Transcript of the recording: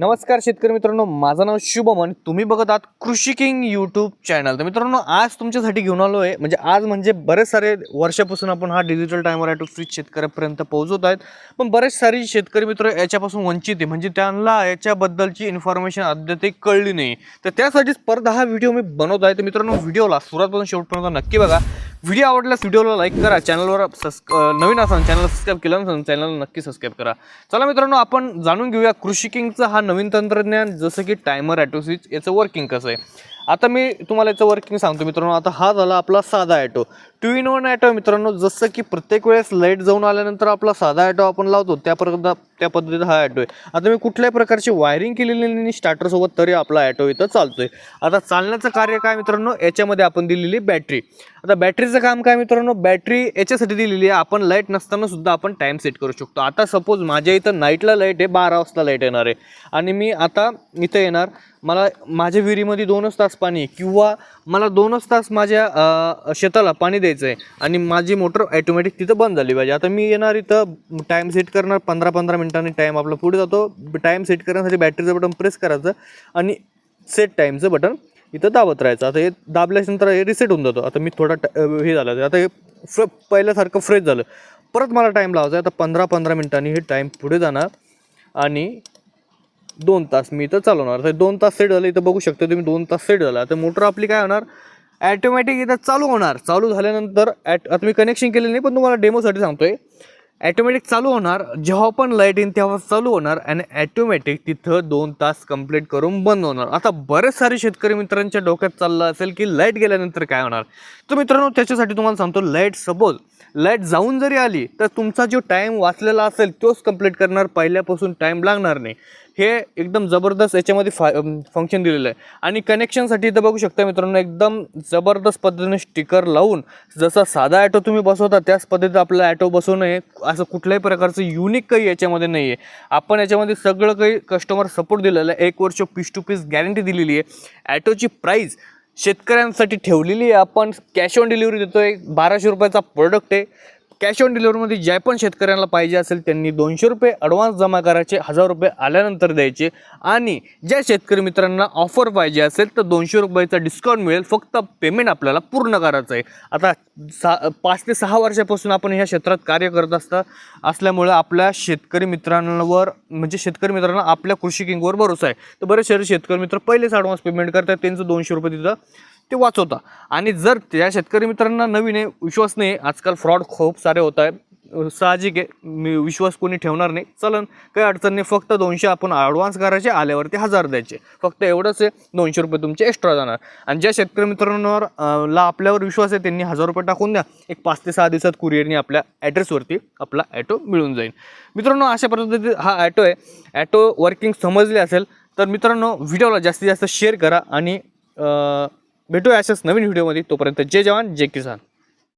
नमस्कार शेतकरी मित्रांनो माझं नाव शुभम आणि तुम्ही बघत आहात कृषी किंग यूट्यूब चॅनल तर मित्रांनो आज तुमच्यासाठी घेऊन आलो आहे. म्हणजे आज म्हणजे बरेच सारे वर्षापासून आपण हा डिजिटल टायमर ॲटो फ्रीज शेतकऱ्यापर्यंत पोहोचवत आहेत. पण बरेच सारे शेतकरी मित्र याच्यापासून वंचित आहे. म्हणजे त्यांना याच्याबद्दलची इन्फॉर्मेशन अद्याप कळली नाही. तर त्यासाठीच स्पर्धा हा व्हिडिओ मी बनवत आहे. तर मित्रांनो व्हिडिओला सुरुवातपासून शेवटपर्यंत नक्की बघा. व्हिडिओ आवडल्यास व्हिडिओला लाईक करा. चॅनलवर सबस् नवीन असाल चॅनल सबस्क्राईब केलं नसेल चॅनलला नक्की सबस्क्राईब करा. चला मित्रांनो आपण जाणून घेऊया कृषी किंगचं हा नवीन तंत्रज्ञान जसं की टायमर ॲटो स्विच याचं वर्किंग कसं आहे. आता मी तुम्हाला याचं वर्किंग सांगतो मित्रांनो. आता हा झाला आपला साधा auto two in one auto मित्रांनो जसं की प्रत्येक वेळेस लाइट जाऊन आल्यानंतर आपला साधा ॲटो आपण लावतो त्या प्रकार त्या पद्धतीचा हा ॲटो आहे. आता मी कुठल्याही प्रकारची वायरिंग केलेली नाही स्टार्टरसोबत तरी आपला ॲटो इथं चालतो आहे आता चालण्याचं कार्य काय मित्रांनो? याच्यामध्ये आपण दिलेली बॅटरी आता बॅटरीचं काम काय मित्रांनो? बॅटरी याच्यासाठी दिलेली आहे. आपण लाइट नसताना सुद्धा आपण टाईम सेट करू शकतो. आता सपोज माझ्या इथं नाईटला लाइट आहे बारा वाजता लाइट येणार आहे. आणि मी आता इथं येणार. मला माझ्या विहिरीमध्ये दोनच तास पाणी आहे किंवा मला दोनच तास माझ्या शेताला पाणी द्यायचं आहे आणि माझी मोटर ॲटोमॅटिक तिथं बंद झाली पाहिजे. आता मी येणार इथं टाईम सेट करणार पंधरा पंधरा मिनिटांनी टाईम आपला पुढे जातो. टाईम सेट करण्यासाठी बॅटरीचं बटन प्रेस करायचं आणि सेट टाईमचं बटन इथं दाबत राहायचं. आता हे दाबल्यानंतर हे रिसेट होऊन जातो. आता मी थोडा हे झालं आता हे फ्र पहिल्यासारखं फ्रेश झालं. परत मला टाईम लावायचा आहे. आता पंधरा पंधरा मिनिटांनी हे टाईम पुढे जाणार आणि दोन तास मी इथं चालवणार. तर दोन तास सेट झाले इथं बघू शकता तुम्ही दोन तास सेट झाला. तर मोटर आपली काय होणार? ॲटोमॅटिक इथं चालू होणार. चालू झाल्यानंतर ॲट आता मी कनेक्शन केलेलं नाही पण तुम्हाला डेमोसाठी सांगतोय. ॲटोमॅटिक चालू होणार. जेव्हा पण लाइट येईन तेव्हा चालू होणार आणि ॲटोमॅटिक तिथं दोन तास कंप्लीट करून बंद होणार. आता बरेच सारे शेतकरी मित्रांच्या डोक्यात चाललं असेल की लाइट गेल्यानंतर काय होणार? तर मित्रांनो त्याच्यासाठी तुम्हाला सांगतो लाइट सपोज लाइट जाऊन जरी आली तर तुमचा जो टाईम वाचलेला असेल तोच कंप्लीट करणार. पहिल्यापासून टाईम लागणार नाही. हे एकदम जबरदस्त याच्यामध्ये फा फंक्शन दिलेलं आहे. आणि कनेक्शनसाठी इथं बघू शकता मित्रांनो एकदम जबरदस्त पद्धतीने स्टिकर लावून जसा साधा ॲटो तुम्ही बसवता त्याच पद्धतीत आपला ॲटो बसवणं आहे असं कुठल्याही प्रकारचं युनिक काही याच्यामध्ये नाही आहे आपण याच्यामध्ये सगळं काही कस्टमर सपोर्ट दिलेलं आहे. एक वर्ष पीस टू पीस गॅरंटी दिलेली आहे. ॲटोची प्राईज शेतकऱ्यांसाठी ठेवलेली आहे. आपण कॅश ऑन डिलिव्हरी देतो आहे बाराशे रुपयाचा प्रोडक्ट आहे. कॅश ऑन डिलिव्हरीमध्ये ज्या पण शेतकऱ्यांना पाहिजे असेल त्यांनी दोनशे रुपये ॲडव्हान्स जमा करायचे हजार रुपये आल्यानंतर द्यायचे. आणि ज्या शेतकरी मित्रांना ऑफर पाहिजे असेल तर दोनशे रुपयाचा डिस्काउंट मिळेल. फक्त पेमेंट आपल्याला पूर्ण करायचं आहे. आता सा पाच ते सहा वर्षापासून आपण ह्या क्षेत्रात कार्य करत असता असल्यामुळे आपल्या शेतकरी मित्रांवर म्हणजे शेतकरी मित्रांना आपल्या कृषी किंगवर भरोसा आहे. तर बरेचसे शेतकरी मित्र पहिलेच ॲडव्हान्स पेमेंट करतात त्यांचं दोनशे रुपये तिथं ते वाचवता. आणि जर त्या शेतकरी मित्रांना नवीन आहे विश्वास नाही आजकाल फ्रॉड खूप सारे होत आहे साहजिक आहे. मी विश्वास कोणी ठेवणार नाही. चलन काही अडचण नाही. फक्त दोनशे आपण ॲडव्हान्स करायचे आल्यावरती हजार द्यायचे. फक्त एवढंच आहे. दोनशे रुपये तुमचे एक्स्ट्रा जाणार. आणि ज्या शेतकरी मित्रांवर ला आपल्यावर विश्वास आहे त्यांनी हजार रुपये टाकून द्या. एक पाच ते सहा दिवसात कुरिअरने आपल्या ॲड्रेसवरती आपला ॲटो मिळून जाईल. मित्रांनो अशा पद्धतीत हा ॲटो आहे. ॲटो वर्किंग समजले असेल तर मित्रांनो व्हिडिओला जास्तीत जास्त शेअर करा आणि भेटूया अशाच नवीन व्हिडिओमध्ये. तोपर्यंत जय जवान जय किसान.